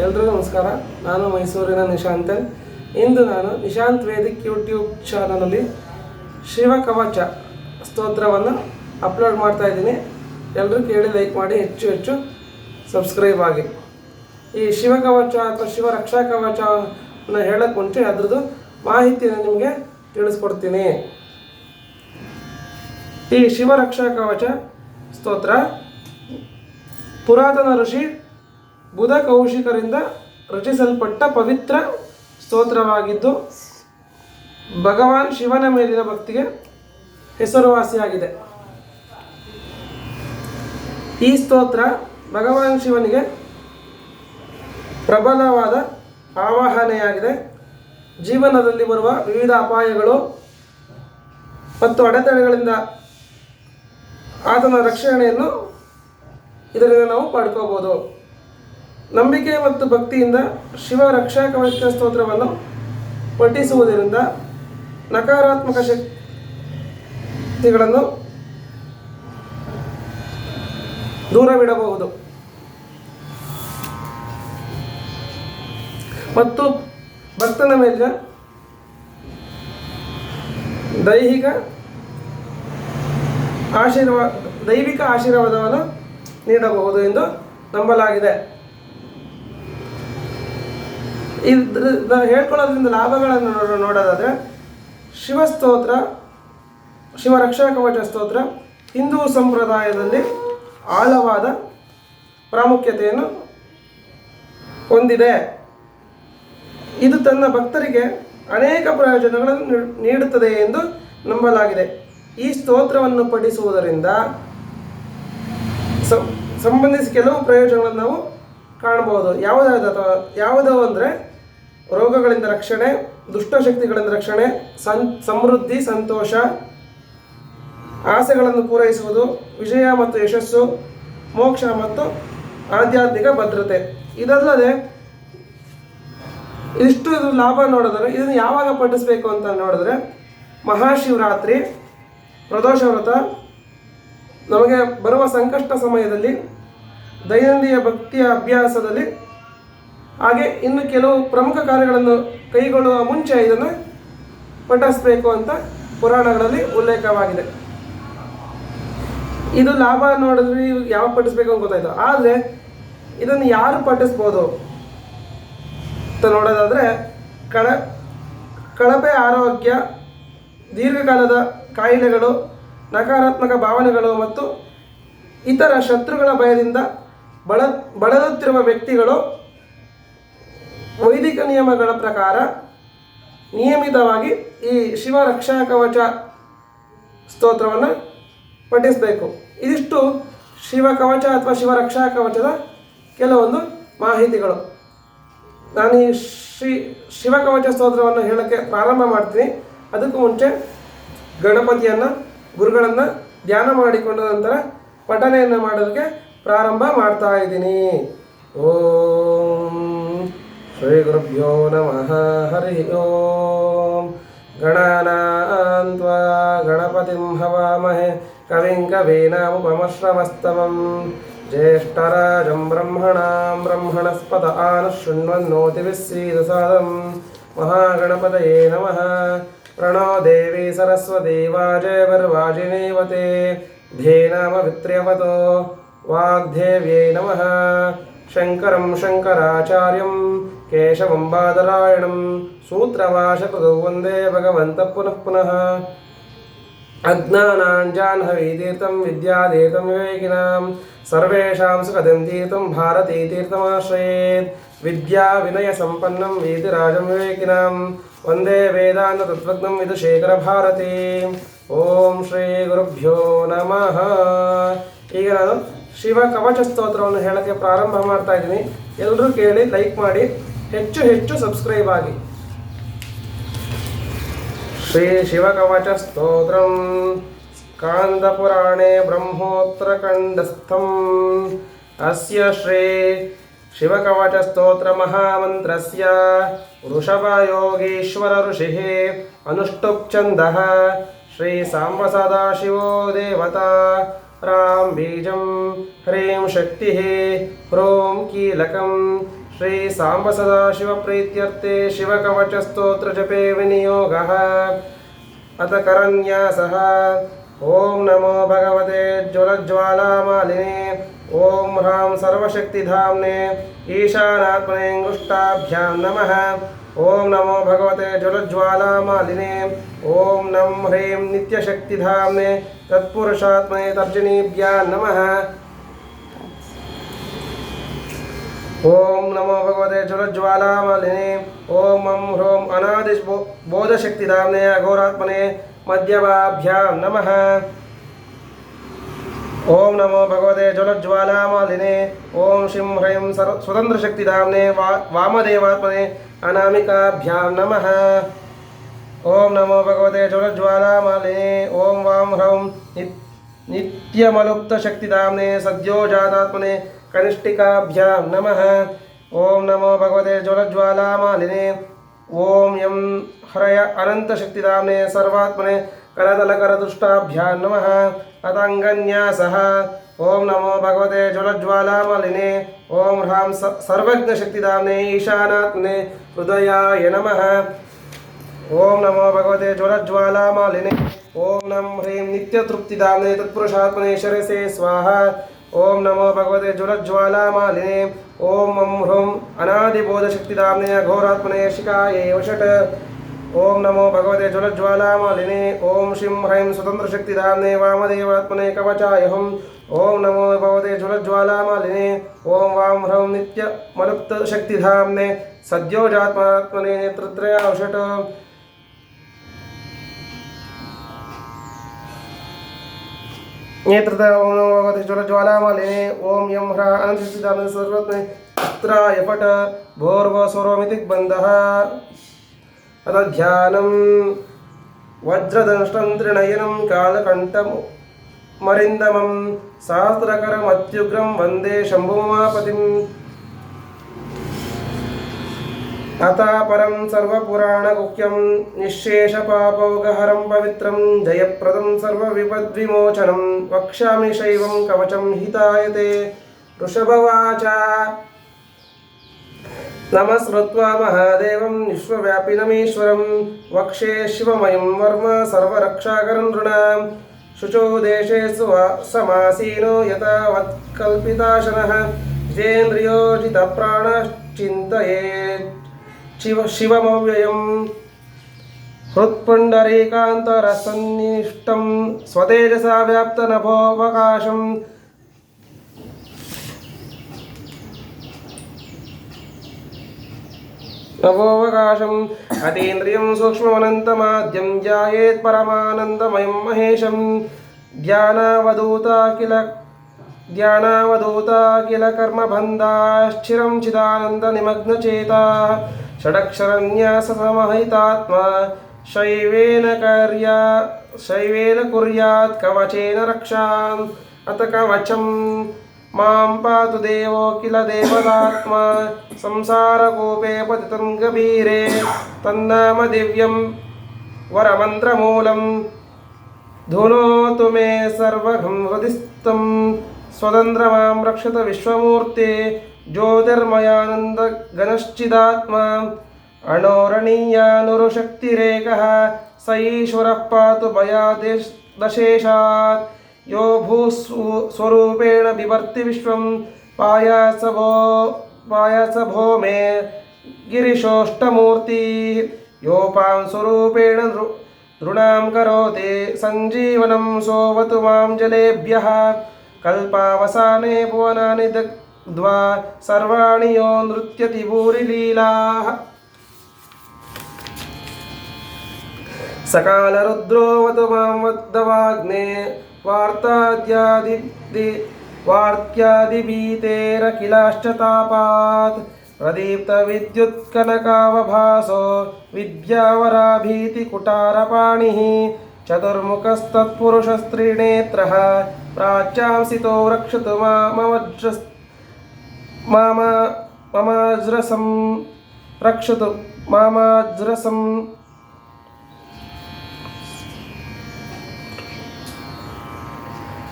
ಎಲ್ರಿಗೂ ನಮಸ್ಕಾರ. ನಾನು ಮೈಸೂರಿನ ನಿಶಾಂತ್ ಇಂದು ನಾನು ನಿಶಾಂತ್ ವೇದಿಕ್ ಯೂಟ್ಯೂಬ್ ಚಾನಲಲ್ಲಿ ಶಿವಕವಚ ಸ್ತೋತ್ರವನ್ನು ಅಪ್ಲೋಡ್ ಮಾಡ್ತಾ ಇದ್ದೀನಿ. ಎಲ್ಲರೂ ಕೇಳಿ ಲೈಕ್ ಮಾಡಿ ಹೆಚ್ಚು ಹೆಚ್ಚು ಸಬ್ಸ್ಕ್ರೈಬ್ ಆಗಿ. ಈ ಶಿವಕವಚ ಅಥವಾ ಶಿವ ರಕ್ಷಾ ಕವಚವನ್ನು ಹೇಳೋಕ್ಕೆ ಮುಂಚೆ ಅದ್ರದ್ದು ಮಾಹಿತಿಯನ್ನು ನಿಮಗೆ ತಿಳಿಸ್ಕೊಡ್ತೀನಿ. ಈ ಶಿವರಕ್ಷಾ ಕವಚ ಸ್ತೋತ್ರ. ಪುರಾತನ ಋಷಿ ಬುಧ ಕೌಶಿಕರಿಂದ ರಚಿಸಲ್ಪಟ್ಟ ಪವಿತ್ರ ಸ್ತೋತ್ರವಾಗಿದ್ದು, ಭಗವಾನ್ ಶಿವನ ಮೇಲಿನ ಭಕ್ತಿಗೆ ಹೆಸರುವಾಸಿಯಾಗಿದೆ. ಈ ಸ್ತೋತ್ರ ಭಗವಾನ್ ಶಿವನಿಗೆ ಪ್ರಬಲವಾದ ಆವಾಹನೆಯಾಗಿದೆ. ಜೀವನದಲ್ಲಿ ಬರುವ ವಿವಿಧ ಅಪಾಯಗಳು ಮತ್ತು ಅಡೆತಡೆಗಳಿಂದ ಆತನ ರಕ್ಷಣೆಯನ್ನು ಇದರಿಂದ ನಾವು ಪಡ್ಕೋಬೋದು. ನಂಬಿಕೆ ಮತ್ತು ಭಕ್ತಿಯಿಂದ ಶಿವ ರಕ್ಷಾ ಕವಚ ಸ್ತೋತ್ರವನ್ನು ಪಠಿಸುವುದರಿಂದ ನಕಾರಾತ್ಮಕ ಶಕ್ತಿಗಳನ್ನು ದೂರವಿಡಬಹುದು. ಮತ್ತು ಭಕ್ತನ ಮೇಲೆ ದೈಹಿಕ ಆಶೀರ್ವಾದ ದೈವಿಕ ಆಶೀರ್ವಾದವನ್ನು ನೀಡಬಹುದು ಎಂದು ನಂಬಲಾಗಿದೆ. ಇದ್ರ ಹೇಳ್ಕೊಳ್ಳೋದ್ರಿಂದ ಲಾಭಗಳನ್ನು ನೋಡೋ, ನೋಡೋದಾದರೆ, ಶಿವಸ್ತೋತ್ರ ಶಿವರಕ್ಷಾ ಕವಚ ಸ್ತೋತ್ರ, ಹಿಂದೂ ಸಂಪ್ರದಾಯದಲ್ಲಿ ಆಳವಾದ ಪ್ರಾಮುಖ್ಯತೆಯನ್ನು ಹೊಂದಿದೆ. ಇದು ತನ್ನ ಭಕ್ತರಿಗೆ ಅನೇಕ ಪ್ರಯೋಜನಗಳನ್ನು ನೀಡುತ್ತದೆ ಎಂದು ನಂಬಲಾಗಿದೆ. ಈ ಸ್ತೋತ್ರವನ್ನು ಪಠಿಸುವುದರಿಂದ ಸಂಬಂಧಿಸಿ ಕೆಲವು ಪ್ರಯೋಜನಗಳನ್ನು ನಾವು ಕಾಣಬಹುದು. ಯಾವುದಾದ ಅಥವಾ, ಯಾವುದೋ ಅಂದರೆ ರೋಗಗಳಿಂದ ರಕ್ಷಣೆ ದುಷ್ಟಶಕ್ತಿಗಳಿಂದ ರಕ್ಷಣೆ ಸನ್ ಸಮೃದ್ಧಿ, ಸಂತೋಷ, ಆಸೆಗಳನ್ನು ಪೂರೈಸುವುದು, ವಿಜಯ ಮತ್ತು ಯಶಸ್ಸು, ಮೋಕ್ಷ ಮತ್ತು ಆಧ್ಯಾತ್ಮಿಕ ಭದ್ರತೆ. ಇದಲ್ಲದೆ, ಇಷ್ಟು ಲಾಭ ನೋಡಿದ್ರೆ, ಇದನ್ನು ಯಾವಾಗ ಪಠಿಸಬೇಕು ಅಂತ ನೋಡಿದ್ರೆ, ಮಹಾಶಿವರಾತ್ರಿ ಪ್ರದೋಷ ವ್ರತ ನಮಗೆ ಬರುವ ಸಂಕಷ್ಟ ಸಮಯದಲ್ಲಿ ದೈನಂದಿನ ಭಕ್ತಿಯ ಅಭ್ಯಾಸದಲ್ಲಿ ಹಾಗೆ ಇನ್ನು ಕೆಲವು ಪ್ರಮುಖ ಕಾರ್ಯಗಳನ್ನು ಕೈಗೊಳ್ಳುವ ಮುಂಚೆ ಇದನ್ನು ಪಠಿಸಬೇಕು ಅಂತ ಪುರಾಣಗಳಲ್ಲಿ ಉಲ್ಲೇಖವಾಗಿದೆ. ಇದು ಲಾಭ ನೋಡಿದ್ರೆ ಯಾವ ಪಠಿಸ್ಬೇಕು ಅಂತ ಗೊತ್ತಾಯ್ತು. ಆದರೆ ಇದನ್ನು ಯಾರು ಪಠಿಸ್ಬೋದು ಅಂತ ನೋಡೋದಾದರೆ ಕಳ, ಕಳಪೆ ಆರೋಗ್ಯ, ದೀರ್ಘಕಾಲದ ಕಾಯಿಲೆಗಳು, ನಕಾರಾತ್ಮಕ ಭಾವನೆಗಳು ಮತ್ತು ಇತರ ಶತ್ರುಗಳ ಭಯದಿಂದ ಬಳ ಬಳಲುತ್ತಿರುವ ವ್ಯಕ್ತಿಗಳು ವೈದಿಕ ನಿಯಮಗಳ ಪ್ರಕಾರ ನಿಯಮಿತವಾಗಿ ಈ ಶಿವ ರಕ್ಷಾ ಕವಚ ಸ್ತೋತ್ರವನ್ನು ಪಠಿಸಬೇಕು. ಇದಿಷ್ಟು ಶಿವ ಕವಚ ಅಥವಾ ಶಿವ ರಕ್ಷಾ ಕವಚದ ಕೆಲವೊಂದು ಮಾಹಿತಿಗಳು. ನಾನು ಈ ಶ್ರೀ ಶಿವಕವಚ ಸ್ತೋತ್ರವನ್ನು ಹೇಳೋಕ್ಕೆ ಪ್ರಾರಂಭ ಮಾಡ್ತೀನಿ. ಅದಕ್ಕೂ ಮುಂಚೆ ಗಣಪತಿಯನ್ನು, ಗುರುಗಳನ್ನು ಧ್ಯಾನ ಮಾಡಿಕೊಂಡ ನಂತರ ಪಠನೆಯನ್ನು ಮಾಡೋದಕ್ಕೆ ಪ್ರಾರಂಭ ಮಾಡ್ತಾ ಇದ್ದೀನಿ. ಓಂ श्रीगुरुभ्यो नमः हरिः ॐ गणानां त्वा गणपतिं हवामहे कविं कवीनामुपमश्रवस्तमं ज्येष्ठराजं ब्रह्मणां ब्रह्मणस्पत आनुशृण्वन्नोतिभिः महागणपतये नमः प्रणो देवी सरस्वती वाजयवर्वाजिनीवते धेनामवित्र्यवतो वाग्देव्यै नमः शङ्करं शङ्कराचार्यं ಕೇಶವಂ ಬಾದರಾಯಣಂ ಸೂತ್ರವಾಶಕೃತೌ ವಂದೇ ಭಗವಂತ ಪುನಃ ಪುನಃ अज्ञानाञ्जाह्नवीतीर्थं विद्यातीर्थं विवेकिनां सर्वेषां सुखदं तीर्थं भारतीतीर्थमाश्रयेत् विद्याविनयसम्पन्नं वीतिराजं विवेकिनां वन्दे वेदान्ततत्त्वज्ञं विदुशेखरभारती ಓಂ ಶ್ರೀ ಗುರುಭ್ಯೋ ನಮಃ ಈಗ ನಾನು ಶಿವ ಕವಚ ಸ್ತೋತ್ರವನ್ನು ಹೇಳಕ್ಕೆ ಪ್ರಾರಂಭ ಮಾಡ್ತಾ ಇದ್ದೀನಿ ಎಲ್ಲರೂ ಕೇಳಿ ಲೈಕ್ ಮಾಡಿ ಹೆಚ್ಚು ಹೆಚ್ಚು ಸಬ್ಸ್ಕ್ರೈಬ್ ಆಗಿ ಶ್ರೀ ಶಿವಕವಚಸ್ತೋತ್ರಂ ಸ್ಕಾಂದಪುರಾಣೇ ಬ್ರಹ್ಮೋತ್ತರಖಂಡಸ್ಥಂ ಅಸ್ಯ ಶ್ರೀ ಶಿವಕವಚಸ್ತೋತ್ರಮಹಾಮಂತ್ರಸ್ಯ ವೃಷಭಯೋಗೀಶ್ವರ ಋಷಿः अनुष्टुप्छन्दः श्रीसाम्बसदाशिवो देवता रां बीजं ह्रीं शक्तिः ह्रूं कीलकं श्री साम्ब सदाशिवप्रीत्यर्थे शिवकवचस्तोत्रजपे विनियोगः। अथ करन्यासः। ॐ नमो भगवते ज्वलज्वालामालिने ॐ ह्रां सर्वशक्तिधाम्ने ईशानात्मने गुष्टाभ्यां नमः। ॐ नमो भगवते ज्वलज्वालामालिने ॐ नं ह्रीं नित्यशक्तिधाम्ने तत्पुरुषात्मने तर्जनीभ्यां नमः। ఓం నమో భగవతే జ్వలజ్వాలామలినే ఓం మం హ్రోం అనాది బోధశక్తిదామ్నే అఘోరాత్మనే మధ్యవాభ్యాం నమ. ఓం నమో భగవతే జ్వలజ్వాలామాలినే ఓం శిం హ్రైం సర్వ స్వతంత్రశక్తిదామ్నే వా వామదేవాత్మనే అనామికాభ్యాం నమ. ఓం నమో భగవతే జ్వలజ్వాలామాలినే ఓం వాం హ్రౌం నిత్ నిత్యమలుప్తశక్తిదామ్నే సద్యోజాతాత్మనే కనిష్ఠికాభ్యాం నమ। ఓం నమో భగవతే జ్వలజ్వాలామాలినే। ఓం యం హరయ అనంతశక్తిదామ్నే సర్వాత్మనే కరదలకరదుష్టాభ్యాం నమ। అతంగన్యాస। ఓం నమో భగవతే జ్వలజ్వాలామాలినే। ఓం హ్రాం స సర్వజ్ఞశక్తిదామ్నే ఈశానాత్మనే హృదయాయ నమ। ఓం నమో భగవతే జ్వలజ్వాలామాలినే। ఓం నం హ్రీం నిత్యతృప్తిదామ్నే తత్పురుషాత్మనే శరసే స్వాహ। ఓం నమో భగవతే జ్వలజ్వాలామాలినే ఓం మం హ్రౌం అనాదిబోధశక్తిదామ్నే అఘోరాత్మనే శిఖాయే వషట్. ఓం నమో భగవతే జ్వలజ్వాలామాలినే ఓం శ్రీం హ్రైం స్వతంత్రశక్తిదామ్నే వామదేవాత్మనే కవచాయహం. ఓం నమో భగవతే జ్వలజ్వాలామాలినే ఓం వాం హ్రౌం శక్తిధామ్నే సద్యోజాత్మాత్మనే నేత్రత్రయావషట్ నేత్రత ఓం నమో భగవతే జ్వలజ్వాలామాలినే ఓం యం హ్రా అనంతశక్తిదామ్నే సర్వత్మే అత్రాయ పట భోర్వస్వరోమితి బంధः అత ధ్యానం వజ్రదంష్టం త్రినయనం కాళకంఠం మరిందమం సహస్రకరమత్యుగ్రం వందే శంభుమాపతిం అతాపరం సర్వపురాణగుహ్యం నిశ్శేషపాపౌగహరం పవిత్రం జయప్రదం సర్వవిపద్విమోచనం వక్ష్యామి శైవం కవచం హితాయతే వృషభవాచ నమస్మృత్వా మహాదేవం విశ్వవ్యాపినమీశ్వరం వక్షే శివమయం వర్మ సర్వరక్షాకరం నృణాం శుచో దేశే సువా- సమాసీనో యథావత్కల్పితాశనः జితేంద్రియోజితప్రాణశ్చింతయే శివ శివమవ్యయం హృత్పుండరీకాంతరసన్నిష్టం స్వతేజసా వ్యాప్తనభోవకాశం నభోవకాశం అతీంద్రియం సూక్ష్మమనంతమాద్యం జాయేత్ పరమానందమయం మహేశం ధ్యానావధూత కిల ధ్యానావధూత కిల కర్మబంధాశ్చిరం చిదానంద నిమగ్నచేత षडक्षरन्याससमहितात्मा शैवेन कर्या शैवेन कुर्यात् कवचेन रक्षाम्। अत कवचं मां पातु देवो किल देवदात्मा संसारकूपे पतितं गभीरे। तन्नाम दिव्यं वरमन्त्रमूलं धुनोतु मे सर्वघं हृदिस्थं स्वतन्त्र मां रक्षत विश्वमूर्ते। ज्योतिर्मयानन्दघनश्चिदात्मा अणोरणीयानुरुशक्तिरेकः स ईश्वरः पातु मया देश दशेषात्। यो भूस्वरूपेण विवर्ति विश्वं पायासभो पायासभो मे गिरिशोष्टमूर्तिः। योपां स्वरूपेण नृ नृणां करोति सञ्जीवनं सोवतु माँ जलेभ्यः। कल्पावसाने भुवनानि द्वा सर्वाणि यो नृत्यति भूरिलीलाः सकालरुद्रोऽवत माँ वद्दवाग्ने वार्ताद्यादि वार्त्यादिभीतेरखिलाश्चतापात्। प्रदीप्तविद्युत्कनकावभासो विद्यावराभीतिकुटारपाणिः। चतुर्मुखस्तत्पुरुषस्त्रिनेत्रः प्राच्यांसितो रक्षतु मामवज्रस्त ಮಾಮ ಮಮಾಜ್ರಸಂ ರಕ್ಷತು ಮಾಮಾಜ್ರಸಂ.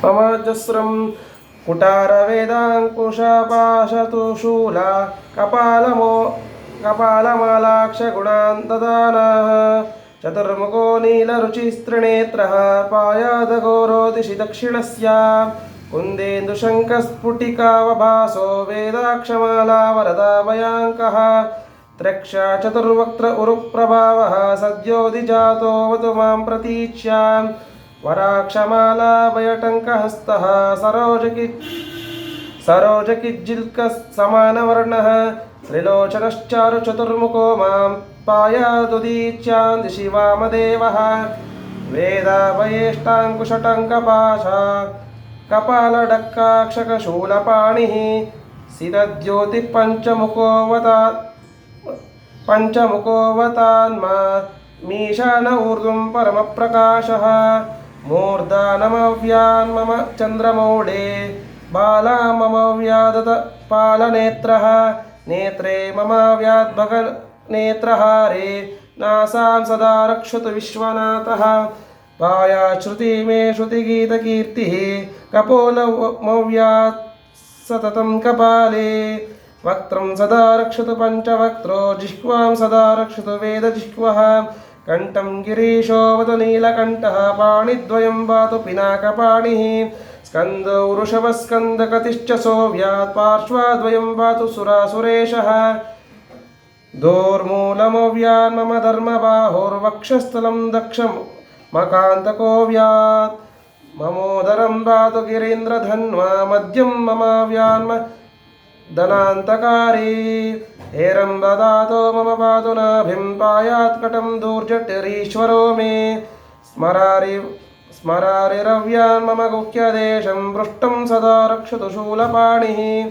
ಮಮಾಜಸ್ರಂ ಕುಟಾರವೇದಾಂಕುಶಪಾಶತು ಶೂಲ ಕಪಾಲಮೋ ಕಪಾಲಮಾಲಾಕ್ಷಗುಣಾಂತದಾನಾಹ ಚತುರ್ಮುಖೋ ನೀಲರುಚಿಸ್ತ್ರಿಣೇತ್ರಃ ಪಾಯಾದಗೋರೋದಿಶಿ ದಕ್ಷಿಣಸ್ಯ. पायादघोरोदिशि दक्षिणस्य कुन्देन्दुशङ्कस्फुटिकावभासो वेदाक्षमाला वरदाभयाङ्कः त्र्यक्षा चतुर्वक्त्र उरुप्रभावः सद्योदिजातोऽवतु मां प्रतीच्याम् वराक्षमालाभयटङ्कहस्तः सरोजकि सरोजकिज्जिल्कः समानवर्णः त्रिलोचनश्चारुचतुर्मुखो मां पायादुदीच्यां दिशि वामदेवः वेदाभयेष्टाङ्कुशटङ्कपाशा कपालडक्काक्षकशूलपाणिः सिरद्योतिः पञ्चमुखोऽवता पञ्चमुखोऽवतान्मा मीशान ऊर्ध्वं परमप्रकाशः मूर्धानमव्यान् मम चन्द्रमौळे बाला मम व्यादत पालनेत्रः नेत्रे मम व्याद्भगनेत्रहारे नासां सदा रक्षतु विश्वनाथः पायाश्रुति मे श्रुतिगीतकीर्तिः कपोलमव्यात् सततं कपाले वक्त्रं सदा रक्षतु पञ्चवक्त्रो जिह्वां सदा रक्षतु वेदजिह्वः कण्ठं गिरीशोऽवतु नीलकण्ठः पाणिद्वयं वातु पिनाकपाणिः। स्कन्दौ वृषभस्कन्दकतिश्च सोऽव्यात् पार्श्वाद्वयं वातु सुरासुरेशः। दोर्मूलमव्यान् मम धर्मबाहुर्वक्षस्थलं दक्षं मकान्तकोऽव्यात्। ममोदरं वातु गिरीन्द्रधन्वा, मद्यं ममाव्यान्म धनान्तकारी। हेरं ददातो मम पातु नाभिं पायात्कटं दूर्जटिरीश्वरो मे। स्मरारि, स्मरारिरव्यान् मम गुह्यदेशं पृष्ठं सदा रक्षतु शूलपाणिः।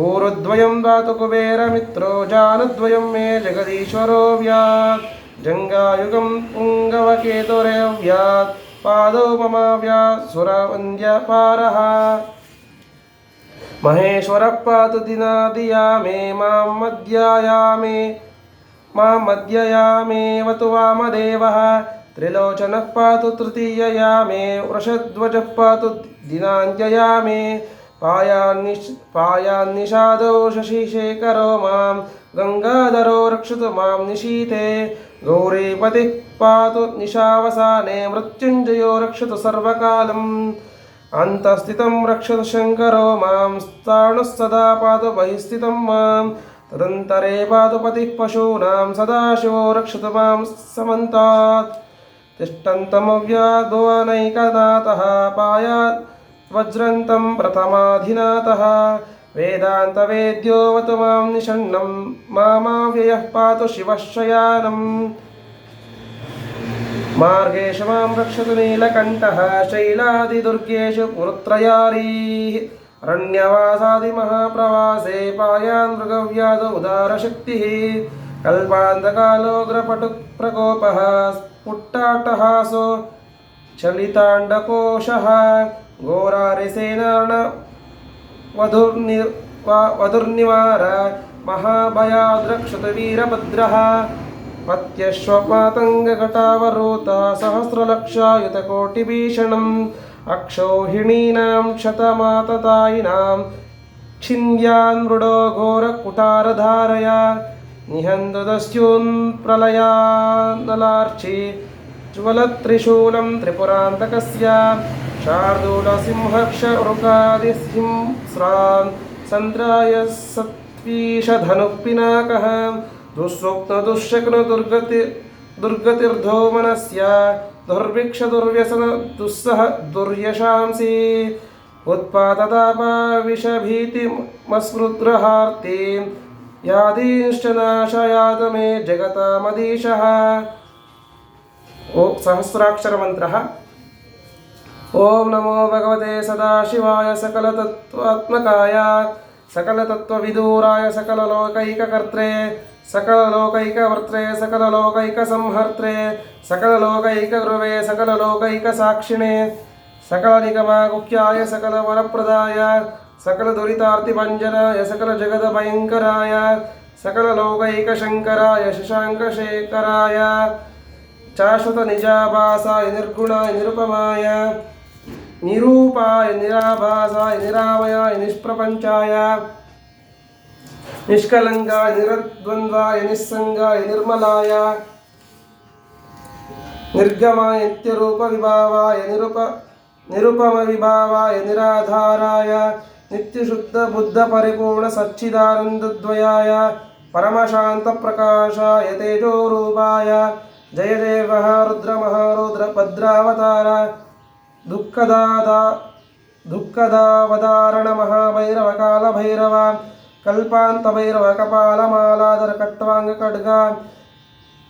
ऊरुद्वयं दातु कुबेरमित्रो, जानद्वयं मे जगदीश्वरो व्यात् जङ्गायुगं पुङ्गवकेतुरेव्यात् पादौ मम व्यात् सुरवन्द्यपारः महेश्वरः पातु मे माँ मध्यायामे, माँ मध्ययामेवतु वामदेवः। त्रिलोचनः पातु तृतीयया मे वृषध्वजः पातु दिनाञ्जया मे पायान्निश्, पायान्निषादौ शशिशेखरो माँ गङ्गाधरो रक्षतु माँ निशीते गौरीपतिः पातु निशावसाने मृत्युञ्जयो रक्षतु सर्वकालम्। अन्तस्थितं रक्षतु शङ्करो माँ, स्थाणुः सदा पातु बहिः स्थितं माँ। तदन्तरे पातु पतिः पशूनां, सदाशिवो रक्षतु माँ समन्तात्। तिष्ठन्तमव्याद्भुवनैकनाथः पायात् वज्रन्तं प्रथमाधिनाथः। वेदान्तवेद्योऽवतु मां निषण्णं मामाव्ययः पातु शिवः शयानम् मार्गेषु मां रक्षतु नीलकण्ठः शैलादिदुर्गेषु पुरुत्रयारीः अरण्यवासादिमहाप्रवासे पायान् मृगव्याध उदारशक्तिः कल्पान्धकालोग्रपटुप्रकोपः स्फुट्टाटहासो चलिताण्डकोशः घोरारिसेनान वधुर्नि वधुर्निवार महाभयाद्रक्षतवीरभद्रः। पत्यश्वपातङ्गघटावरोतः सहस्रलक्षायुतकोटिभीषणम्। अक्षौहिणीनां क्षतमाततायिनां छिन्द्यान्मृडो घोरकुटारधारया। निहन्तु ज्वलत्रिशूलं त्रिपुरान्तकस्य। शार्दूलसिंहक्षरुकादिसिं स्रान् सन्द्राय सत्वीषधनुपिनाकः दुर्गतिर्धो मनस्य दुर्भिक्षदुर्व्यसन दुस्सह दुर्यशांसि यादींश्च जगतामदीशः ओ सहस्राक्षरमन्त्रः। ఓం నమో భగవతే సదాశివాయ సకలతత్వాత్మకాయ సకలతత్వవిదూరాయ సకలలోకైకకర్త్రే సకలలోకైకవర్త్రే సకలలోకైకసంహర్త్రే సకలలోకైకగృవే సకలలోకైకసాక్షిణే సకలనిగమాగుఖ్యాయ సకలవరప్రదాయ సకలదురితార్తిభంజనాయ సకలజగదభయంకరాయ సకలలోకైకశంకరాయ శశాంకశేఖరాయ శాశ్వత నిజాభాసాయ నిర్గుణాయ నిరుపమాయ నిరూపాయ నిరాభాసాయ నిరామయాయ నిష్ప్రపంచాయ. నిష్కలంగాయ నిరద్వంద్వాయ నిస్సంగాయ నిర్మలాయ. నిర్గమాయ నిత్యరూప విభావాయ నిరుప నిరుపమ విభావాయ నిరాధారాయ. నిత్యశుద్ధ బుద్ధ పరిపూర్ణ సచ్చిదానందద్వయాయ. పరమశాంత ప్రకాశాయ తేజోరూపాయ. జయ జయ మహారుద్ర మహారుద్ర భద్రావతార. దుఃఖదాదా దుఃఖదావదారణ మహాభైరవ కాల భైరవ కల్పాంత భైరవ కపాలమాలాధర కట్వాంగ ఖడ్గా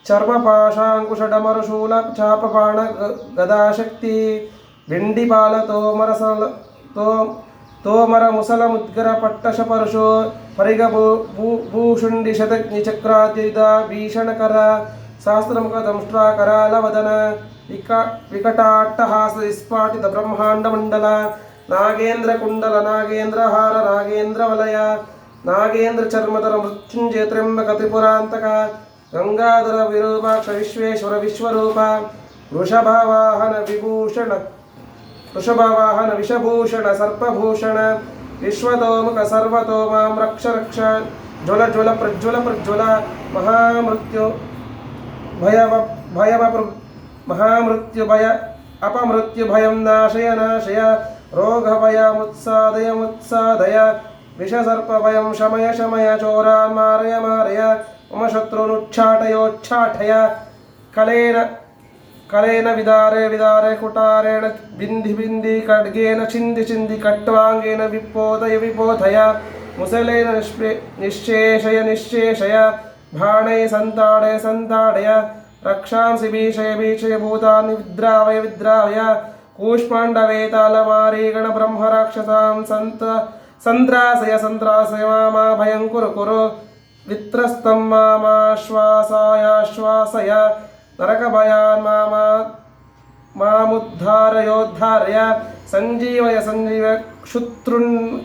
చర్మపాశాంకుశడమరుశూల చాపపాణ గదాశక్తి వెండిపాల తోమరసల తో తోమర ముసల ముద్గర పట్టశ పరశు పరిగ భూ- భూ- భూషుండి శతజ్ఞ చక్రాతిద భీషణకర శాస్త్రముఖ దంష్ట్రా కరాల వదన విక వికటాట్టహాస విస్ఫాటిత బ్రహ్మాండ మండల నాగేంద్ర కుండల నాగేంద్ర చర్మధర మృత్యుంజయ త్రింబక త్రిపురాంతక గంగాధర విరూపాక్ష విశ్వేశ్వర విశ్వరూప వృషభవాహన విభూషణ వృషభవాహన విషభూషణ సర్పభూషణ విశ్వతోముఖ సర్వతోమాం రక్ష రక్ష జ్వల జ్వల ప్రజ్వల ప్రజ్వల మహామృత్యు భయవ భయవ महामृत्युभय, अपमृत्युभयं नाशय नाशय रोगभयमुत्सादय मुत्सादय विषसर्पभयं शमय शमय, चोरान् मारय मारय मम शत्रूनुच्छाटयोच्छाटय कलेन कलेन विदारे विदारे कुटारेण बिन्दि बिन्दि खड्गेन छिन्दि छिन्दि कट्वाङ्गेन विपोदय विपोधय मुसलेन निष्पे निश्शेषय निश्शेषय भाणे सन्ताडय सन्ताडय రక్షాంసి భీషయ భీషయ భూతాన్ని విద్రావయ విద్రావయ కూష్మాండవేతాళమారీగణ బ్రహ్మ రాక్షసాం సంత సంత్రాసయ సంత్రాసయ మామా భయం కురు కురు విత్రస్తం మామాశ్వాసాయాశ్వాసయ నరకభయాన్ మామా మాముద్ధారయోద్ధారయ సంజీవయ సంజీవ క్షుత్రున్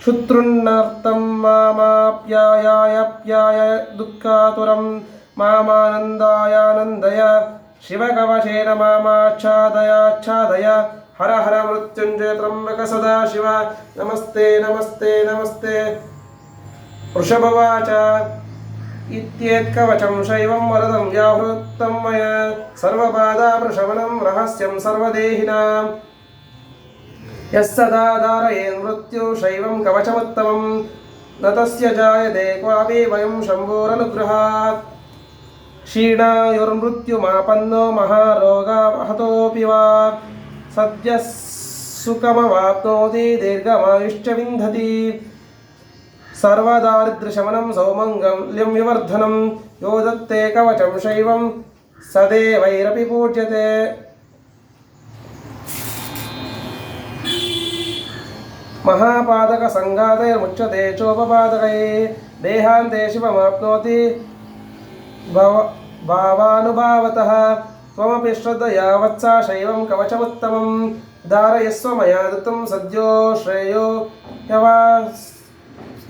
క్షుత్రున్నర్థం మామాప్యాయాయప్యాయ దుఃఖాతురం మామానందాయానందయ శివకవశేన మామాచ్ఛాదయాచ్ఛాదయ హర హర మృత్యుంజయ త్రంబక సదాశివ నమస్తే నమస్తే నమస్తే వృషభవాచ ఇత్యేత్కవచం శైవం వరదం వ్యాహృత్తం మయ సర్వబాధాప్రశమనం రహస్యం సర్వదేహినాం యస్సదా ధారయేన్ మృత్యు శైవం కవచముత్తమం న జాయతే క్వాపి వయం శంభోరనుగ్రహాత్ क्षीणायुर्मृत्युमापन्नो महारोगा महतोऽपि वा सद्यः सुखमवाप्नोति दीर्घमायुश्च विन्धति सर्वदारिद्र्यशमनं सौमङ्गल्यं विवर्धनं यो दत्ते कवचं शैवं सदेवैरपि पूज्यते महापादकसङ्घातैर्मुच्यते चोपपादकैः देहान्ते शिवमाप्नोति భవ భావానుభావత. త్వమపి శ్రద్ధయా వత్సా శైవం కవచముత్తమం. దారయస్వ మయా దత్తం సద్యో శ్రేయో హ్యవా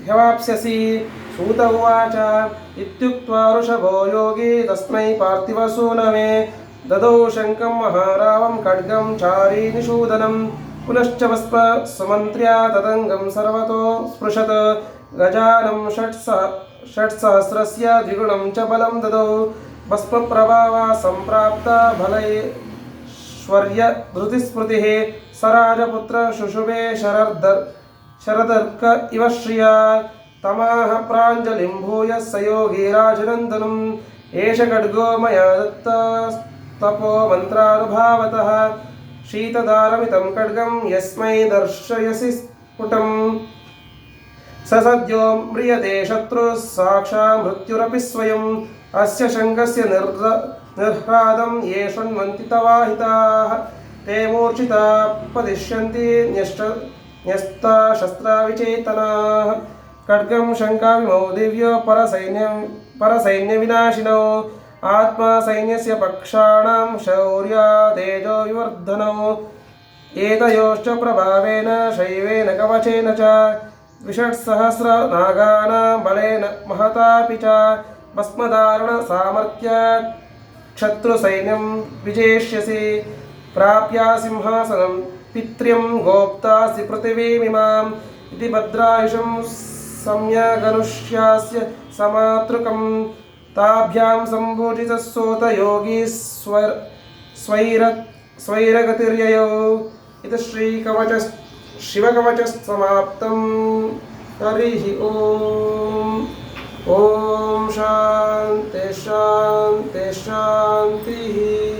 హ్యవాప్స్యసి. సూత ఉవాచ. ఇత్యుక్త్వా ఋషభో యోగి తస్మై పార్థివసూనమే దదౌ శంకం మహారావం ఖడ్గం చారీనిషూదనం పునశ్చ వస్ప సుమంత్ర్యా తదంగం సర్వతో స్పృశత్. గజానం षट् षट्सहस्रस्य द्विगुणं च बलं ददौ भस्मप्रभावा सम्प्राप्ता बलैश्वर्य धृतिस्मृतिः स राजपुत्र शुशुभे शरर्दर् शरदर्क इव श्रिया तमाह प्राञ्जलिं भूयः स योगी राजनन्दनम् एष खड्गो मया दत्तस्तपो मन्त्रानुभावतः शीतदारमितं खड्गं यस्मै दर्शयसि स्फुटम् स सद्यो म्रियते शत्रुः साक्षा मृत्युरपि स्वयम् अस्य शङ्खस्य निर्र निर्ह्रादं ये शृण्वन्ति तवाहिताः ते मूर्छितापदिश्यन्ति न्यष्ट न्यस्ता शस्त्राविचेतनाः खड्गं शङ्काविमौ दिव्यो परसैन्यं परसैन्यविनाशिनौ आत्मा सैन्यस्य पक्षाणां शौर्यातेजो विवर्धनौ एतयोश्च प्रभावेन शैवेन कवचेन च द्विषट्सहस्रनागानां बलेन महतापि च भस्मधारणसामर्थ्य क्षत्रुसैन्यं विजेष्यसि प्राप्या सिंहासनं पित्र्यं गोप्तासि पृथिवीमिमाम् इति भद्रायुषं सम्यगनुष्यास्य समातृकं ताभ्यां सम्भूजितः सोत योगी स्वर स्वैर स्वैरगतिर्ययौ इति श्रीकवच शिवकवचसमाप्तं हरिः ॐ। ॐ शान्ति शान्ति शान्तिः।